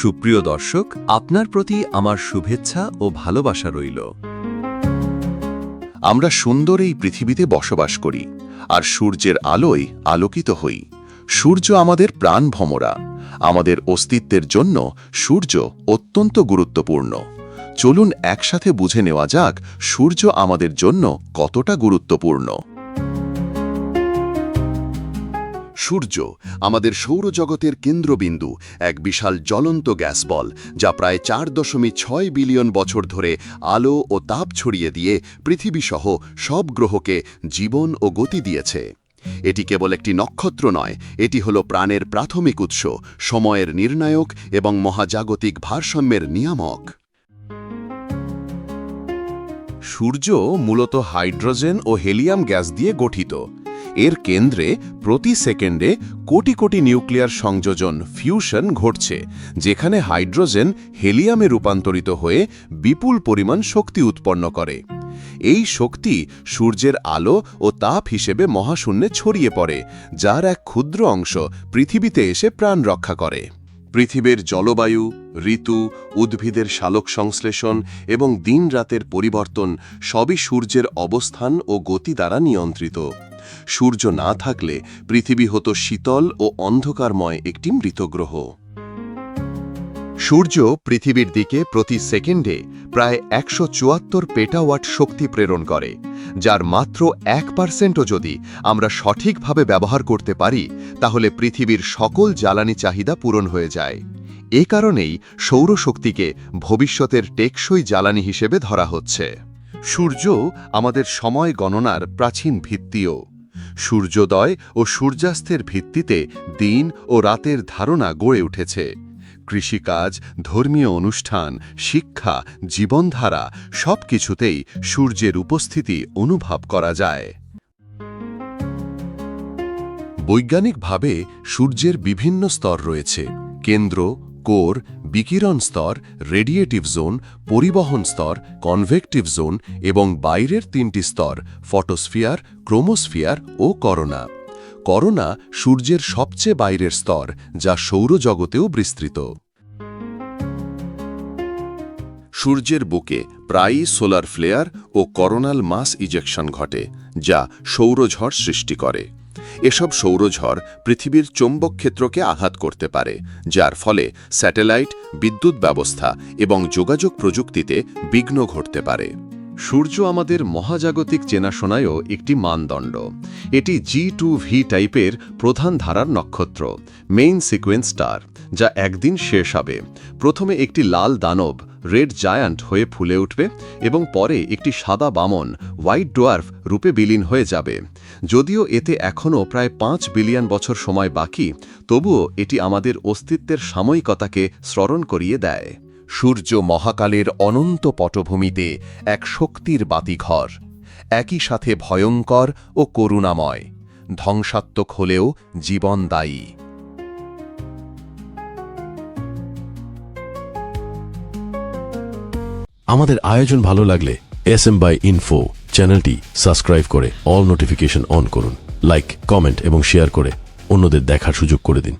সুপ্রিয় দর্শক, আপনার প্রতি আমার শুভেচ্ছা ও ভালোবাসা রইল। আমরা সুন্দর এই পৃথিবীতে বসবাস করি, আর সূর্যের আলোয় আলোকিত হই। সূর্য আমাদের প্রাণ ভমরা আমাদের অস্তিত্বের জন্য সূর্য অত্যন্ত গুরুত্বপূর্ণ। চলুন একসাথে বুঝে নেওয়া যাক সূর্য আমাদের জন্য কতটা গুরুত্বপূর্ণ। সূর্য, আমাদের সৌরজগতের কেন্দ্রবিন্দু, এক বিশাল জ্বলন্ত গ্যাস বল, যা প্রায় চার দশমিক ছয় বিলিয়ন বছর ধরে আলো ও তাপ ছড়িয়ে দিয়ে পৃথিবীসহ সব গ্রহকে জীবন ও গতি দিয়েছে। এটি কেবল একটি নক্ষত্র নয়, এটি হল প্রাণের প্রাথমিক উৎস, সময়ের নির্ণায়ক এবং মহাজাগতিক ভারসাম্যের নিয়ামক। সূর্য মূলত হাইড্রোজেন ও হেলিয়াম গ্যাস দিয়ে গঠিত। এর কেন্দ্রে প্রতি সেকেন্ডে কোটি কোটি নিউক্লিয়ার সংযোজন, ফিউশন ঘটছে, যেখানে হাইড্রোজেন হেলিয়ামে রূপান্তরিত হয়ে বিপুল পরিমাণ শক্তি উৎপন্ন করে। এই শক্তি সূর্যের আলো ও তাপ হিসেবে মহাশূন্যে ছড়িয়ে পড়ে, যার এক ক্ষুদ্র অংশ পৃথিবীতে এসে প্রাণ রক্ষা করে। পৃথিবীর জলবায়ু, ঋতু, উদ্ভিদের শালক সংশ্লেষণ এবং দিন রাতের পরিবর্তন সবই সূর্যের অবস্থান ও গতি দ্বারা নিয়ন্ত্রিত। সূর্য না থাকলে পৃথিবী হতো শীতল ও অন্ধকারময় একটি মৃতগ্রহ। সূর্য পৃথিবীর দিকে প্রতি সেকেন্ডে প্রায় একশো চুয়াত্তর পেটাওয়াট শক্তি প্রেরণ করে, যার মাত্র এক পার্সেন্টও যদি আমরা সঠিকভাবে ব্যবহার করতে পারি, তাহলে পৃথিবীর সকল জ্বালানি চাহিদা পূরণ হয়ে যায়। এ কারণেই সৌরশক্তিকে ভবিষ্যতের টেকসই জ্বালানি হিসেবে ধরা হচ্ছে। সূর্য আমাদের সময় গণনার প্রাচীন ভিত্তিও। সূর্যোদয় ও সূর্যাস্তের ভিত্তিতে দিন ও রাতের ধারণা গড়ে উঠেছে। কৃষিকাজ, ধর্মীয় অনুষ্ঠান, শিক্ষা, জীবনধারা সব কিছুতেই সূর্যের উপস্থিতি অনুভব করা যায়। বৈজ্ঞানিকভাবে সূর্যের বিভিন্ন স্তর রয়েছে। কেন্দ্র, কোর বিকিরণ স্তর রেডিয়েটিভ জোন পরিবহন স্তর কনভেকটিভ জোন এবং বাইরের তিনটি স্তর ফটোস্ফিয়ার ক্রোমোস্ফিয়ার ও করোনা করোনা সূর্যের সবচেয়ে বাইরের স্তর, যা সৌরজগতেও বিস্তৃত। সূর্যের বুকে প্রায়ই সোলার ফ্লেয়ার ও করোনাল মাস ইজেকশন ঘটে, যা সৌরঝড় সৃষ্টি করে। এসব সৌরঝড় পৃথিবীর চৌম্বক ক্ষেত্রকে আঘাত করতে পারে, যার ফলে স্যাটেলাইট, বিদ্যুৎ ব্যবস্থা এবং যোগাযোগ প্রযুক্তিতে বিঘ্ন ঘটতে পারে। সূর্য আমাদের মহাজাগতিক চেনাশোনায়ও একটি মানদণ্ড। এটি জি টু ভি টাইপের প্রধান ধারার নক্ষত্র মেইন সিকোয়েন্স স্টার যা একদিন শেষ হবে। প্রথমে একটি লাল দানব রেড জায়ান্ট হয়ে ফুলে উঠবে এবং পরে একটি সাদা বামন হোয়াইট ডোয়ার্ফ রূপে বিলীন হয়ে যাবে। যদিও এতে এখনও প্রায় পাঁচ বিলিয়ন বছর সময় বাকি, তবুও এটি আমাদের অস্তিত্বের সাময়িকতাকে স্মরণ করিয়ে দেয়। সূর্য মহাকালের অনন্ত পটভূমিতে এক শক্তির বাতিঘর, একই সাথে ভয়ঙ্কর ও করুণাময়, ধ্বংসাত্মক হলেও জীবনদায়ী। আমাদের আয়োজন ভালো লাগলে এস এম বাই ইনফো চ্যানেলটি সাবস্ক্রাইব করে অল নোটিফিকেশন অন করুন। লাইক, কমেন্ট এবং শেয়ার করে অন্যদের দেখার সুযোগ করে দিন।